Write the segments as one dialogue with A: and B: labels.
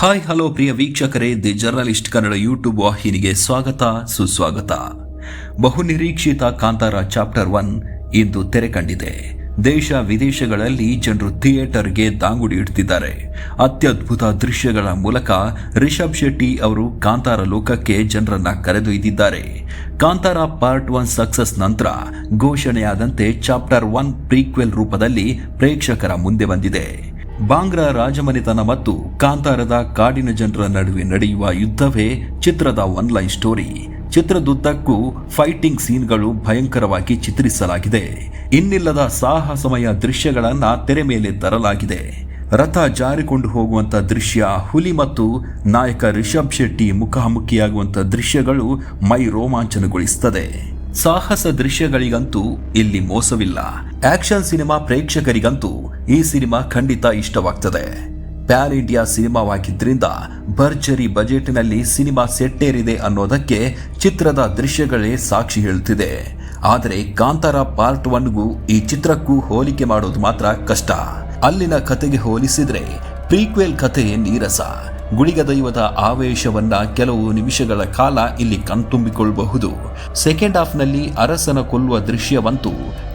A: Hi hello ಪ್ರಿಯ ವೀಕ್ಷಕರೇ. The journalist Kannada YouTube ವಾಹಿನಿಗೆ ಸ್ವಾಗತ, ಸುಸ್ವಾಗತ. ಬಹುನಿರೀಕ್ಷಿತ ಕಾಂತಾರ ಚಾಪ್ಟರ್ ಒನ್ ಇಂದು ತೆರೆ ಕಂಡಿದೆ. ದೇಶ ವಿದೇಶಗಳಲ್ಲಿ ಜನರು ಥಿಯೇಟರ್ಗೆ ದಾಂಗುಡಿ ಇಡ್ತಿದ್ದಾರೆ. ಅತ್ಯದ್ಭುತ ದೃಶ್ಯಗಳ ಮೂಲಕ ರಿಷಬ್ ಶೆಟ್ಟಿ ಅವರು ಕಾಂತಾರ ಲೋಕಕ್ಕೆ ಜನರನ್ನ ಕರೆದೊಯ್ದಿದ್ದಾರೆ. ಕಾಂತಾರ ಪಾರ್ಟ್ ಒನ್ ಸಕ್ಸಸ್ ನಂತರ ಘೋಷಣೆಯಾದಂತೆ ಚಾಪ್ಟರ್ ಒನ್ ಪ್ರೀಕ್ವೆಲ್ ರೂಪದಲ್ಲಿ ಪ್ರೇಕ್ಷಕರ ಮುಂದೆ ಬಂದಿದೆ. ಬಾಂಗ್ರಾ ರಾಜಮನೆತನ ಮತ್ತು ಕಾಂತಾರದ ಕಾಡಿನ ಜನರ ನಡುವೆ ನಡೆಯುವ ಯುದ್ಧವೇ ಚಿತ್ರದ ಒನ್ ಲೈನ್ ಸ್ಟೋರಿ. ಚಿತ್ರದುದ್ದಕ್ಕೂ ಫೈಟಿಂಗ್ ಸೀನ್ಗಳು ಭಯಂಕರವಾಗಿ ಚಿತ್ರಿಸಲಾಗಿದೆ. ಇನ್ನಿಲ್ಲದ ಸಾಹಸಮಯ ದೃಶ್ಯಗಳನ್ನು ತೆರೆ ಮೇಲೆ ತರಲಾಗಿದೆ. ರಥ ಜಾರಿಕೊಂಡು ಹೋಗುವಂತ ದೃಶ್ಯ, ಹುಲಿ ಮತ್ತು ನಾಯಕ ರಿಷಬ್ ಶೆಟ್ಟಿ ಮುಖಾಮುಖಿಯಾಗುವಂತ ದೃಶ್ಯಗಳು ಮೈ ರೋಮಾಂಚನಗೊಳಿಸುತ್ತದೆ ಸಾಹಸ ದೃಶ್ಯಗಳಿಗಂತೂ ಇಲ್ಲಿ ಮೋಸವಿಲ್ಲ. ಆಕ್ಷನ್ ಸಿನಿಮಾ ಪ್ರೇಕ್ಷಕರಿಗಂತೂ ಈ ಸಿನಿಮಾ ಖಂಡಿತ ಇಷ್ಟವಾಗ್ತದೆ. ಪ್ಯಾನ್ ಇಂಡಿಯಾ ಸಿನಿಮಾವಾಗಿದ್ದರಿಂದ ಭರ್ಜರಿ ಬಜೆಟ್ನಲ್ಲಿ ಸಿನಿಮಾ ಸೆಟ್ಟೇರಿದೆ ಅನ್ನೋದಕ್ಕೆ ಚಿತ್ರದ ದೃಶ್ಯಗಳೇ ಸಾಕ್ಷಿ ಹೇಳುತ್ತಿದೆ ಆದರೆ ಕಾಂತಾರ ಪಾರ್ಟ್ ಒನ್ಗೂ ಈ ಚಿತ್ರಕ್ಕೂ ಹೋಲಿಕೆ ಮಾಡೋದು ಮಾತ್ರ ಕಷ್ಟ. ಅಲ್ಲಿನ ಕತೆಗೆ ಹೋಲಿಸಿದ್ರೆ ಪ್ರೀಕ್ವೆಲ್ ಕಥೆಯೇ ನೀರಸ. ಗುಳಿಗ ದೈವದ ಆವೇಶವನ್ನ ಕೆಲವು ನಿಮಿಷಗಳ ಕಾಲ ಇಲ್ಲಿ ಕಣ್ತುಂಬಿಕೊಳ್ಳಬಹುದು. ಸೆಕೆಂಡ್ ಹಾಫ್ನಲ್ಲಿ ಅರಸನ ಕೊಲ್ಲುವ ದೃಶ್ಯವಂತೂ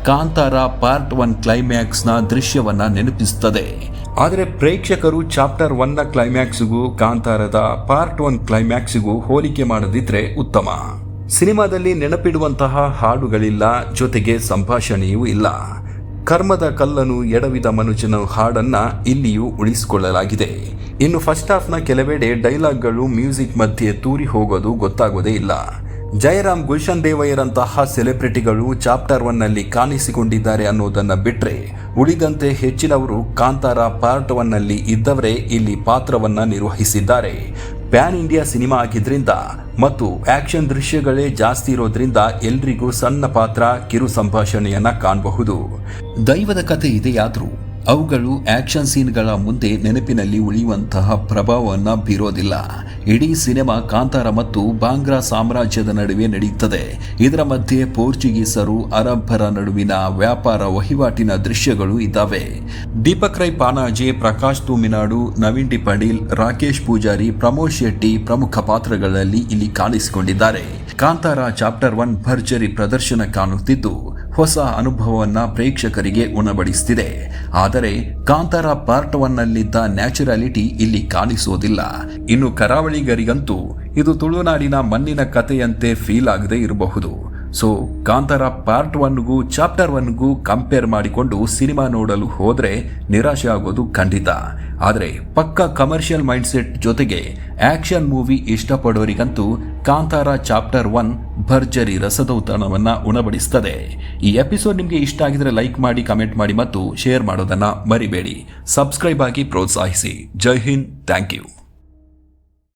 A: ಕಾಂತಾರ ಪಾರ್ಟ್ ಒನ್ ಕ್ಲೈಮ್ಯಾಕ್ಸ್ನ ದೃಶ್ಯವನ್ನ ನೆನಪಿಸುತ್ತದೆ ಆದರೆ ಪ್ರೇಕ್ಷಕರು ಚಾಪ್ಟರ್ ಒನ್ನ ಕ್ಲೈಮ್ಯಾಕ್ಸ್ಗೂ ಕಾಂತಾರದ ಪಾರ್ಟ್ ಒನ್ ಕ್ಲೈಮ್ಯಾಕ್ಸ್ಗೂ ಹೋಲಿಕೆ ಮಾಡದಿದ್ರೆ ಉತ್ತಮ. ಸಿನಿಮಾದಲ್ಲಿ ನೆನಪಿಡುವಂತಹ ಹಾಡುಗಳಿಲ್ಲ, ಜೊತೆಗೆ ಸಂಭಾಷಣೆಯೂ ಇಲ್ಲ. ಕರ್ಮದ ಕಲ್ಲನು ಎಡವಿದ ಮನುಜನ ಹಾಡನ್ನ ಇಲ್ಲಿಯೂ ಉಳಿಸಿಕೊಳ್ಳಲಾಗಿದೆ. ಇನ್ನು ಫಸ್ಟ್ ಹಾಫ್ನ ಕೆಲವೆಡೆ ಡೈಲಾಗ್ಗಳು ಮ್ಯೂಸಿಕ್ ಮಧ್ಯೆ ತೂರಿ ಹೋಗೋದು ಗೊತ್ತಾಗೋದೇ ಇಲ್ಲ. ಜಯರಾಮ್ ಗುಲ್ಶನ್ ದೇವಯ್ಯರಂತಹ ಸೆಲೆಬ್ರಿಟಿಗಳು ಚಾಪ್ಟರ್ ಒನ್ನಲ್ಲಿ ಕಾಣಿಸಿಕೊಂಡಿದ್ದಾರೆ ಅನ್ನೋದನ್ನ ಬಿಟ್ಟರೆ ಉಳಿದಂತೆ ಹೆಚ್ಚಿನವರು ಕಾಂತಾರ ಪಾರ್ಟ್ ಒನ್ನಲ್ಲಿ ಇದ್ದವರೇ ಇಲ್ಲಿ ಪಾತ್ರವನ್ನ ನಿರ್ವಹಿಸಿದ್ದಾರೆ. ಪ್ಯಾನ್ ಇಂಡಿಯಾ ಸಿನಿಮಾ ಆಗಿದ್ರಿಂದ ಮತ್ತು ಆಕ್ಷನ್ ದೃಶ್ಯಗಳೇ ಜಾಸ್ತಿ ಇರೋದ್ರಿಂದ ಎಲ್ರಿಗೂ ಸಣ್ಣ ಪಾತ್ರ ಕಿರು ಸಂಭಾಷಣೆಯನ್ನ ಕಾಣಬಹುದು. ದೈವದ ಕಥೆ ಇದೆಯಾದ್ರೂ ಅವುಗಳು ಆ್ಯಕ್ಷನ್ ಸೀನ್ಗಳ ಮುಂದೆ ನೆನಪಿನಲ್ಲಿ ಉಳಿಯುವಂತಹ ಪ್ರಭಾವವನ್ನು ಬೀರೋದಿಲ್ಲ. ಇಡೀ ಸಿನಿಮಾ ಕಾಂತಾರ ಮತ್ತು ಬಾಂಗ್ರಾ ಸಾಮ್ರಾಜ್ಯದ ನಡುವೆ ನಡೆಯುತ್ತದೆ. ಇದರ ಮಧ್ಯೆ ಪೋರ್ಚುಗೀಸರು, ಅರಬ್ಬರ ನಡುವಿನ ವ್ಯಾಪಾರ ವಹಿವಾಟಿನ ದೃಶ್ಯಗಳು ಇದ್ದಾವೆ. ದೀಪಕ್ ರೈ ಪಾನಾಜೆ, ಪ್ರಕಾಶ್ ತೂಮಿನಾಡು, ನವೀನ್ ಡಿ ಪಡೀಲ್ ರಾಕೇಶ್ ಪೂಜಾರಿ, ಪ್ರಮೋದ್ ಶೆಟ್ಟಿ ಪ್ರಮುಖ ಪಾತ್ರಗಳಲ್ಲಿ ಇಲ್ಲಿ ಕಾಣಿಸಿಕೊಂಡಿದ್ದಾರೆ. ಕಾಂತಾರ ಚಾಪ್ಟರ್ ಒನ್ ಭರ್ಜರಿ ಪ್ರದರ್ಶನ ಕಾಣುತ್ತಿದ್ದು ಹೊಸ ಅನುಭವವನ್ನ ಪ್ರೇಕ್ಷಕರಿಗೆ ಉಣಬಡಿಸುತ್ತಿದೆ ಆದರೆ ಕಾಂತಾರ ಪಾರ್ಟ್ ಒನ್ ನಲ್ಲಿದ್ದ ನ್ಯಾಚುರಾಲಿಟಿ ಇಲ್ಲಿ ಕಾಣಿಸೋದಿಲ್ಲ. ಇನ್ನು ಕರಾವಳಿಗರಿಗಂತೂ ಇದು ತುಳುನಾಡಿನ ಮಣ್ಣಿನ ಕಥೆಯಂತೆ ಫೀಲ್ ಆಗದೆ ಇರಬಹುದು. ಸೊ ಕಾಂತಾರ ಪಾರ್ಟ್ ಒನ್ಗೂ ಚಾಪ್ಟರ್ ಒನ್ಗೂ ಕಂಪೇರ್ ಮಾಡಿಕೊಂಡು ಸಿನಿಮಾ ನೋಡಲು ಹೋದರೆ ನಿರಾಶೆ ಆಗೋದು ಖಂಡಿತ. ಆದರೆ ಪಕ್ಕ ಕಮರ್ಷಿಯಲ್ ಮೈಂಡ್ಸೆಟ್ ಜೊತೆಗೆ ಆಕ್ಷನ್ ಮೂವಿ ಇಷ್ಟಪಡೋರಿಗಂತೂ ಕಾಂತಾರ ಚಾಪ್ಟರ್ ಒನ್ ಭರ್ಜರಿ ರಸದೌತಣವನ್ನು ಉಣಬಡಿಸ್ತದೆ. ಈ ಎಪಿಸೋಡ್ ನಿಮಗೆ ಇಷ್ಟ ಆಗಿದ್ರೆ ಲೈಕ್ ಮಾಡಿ ಕಮೆಂಟ್ ಮಾಡಿ ಮತ್ತು ಶೇರ್ ಮಾಡೋದನ್ನು ಮರಿಬೇಡಿ. ಸಬ್ಸ್ಕ್ರೈಬ್ ಆಗಿ ಪ್ರೋತ್ಸಾಹಿಸಿ. ಜೈ ಹಿಂದ್. Thank you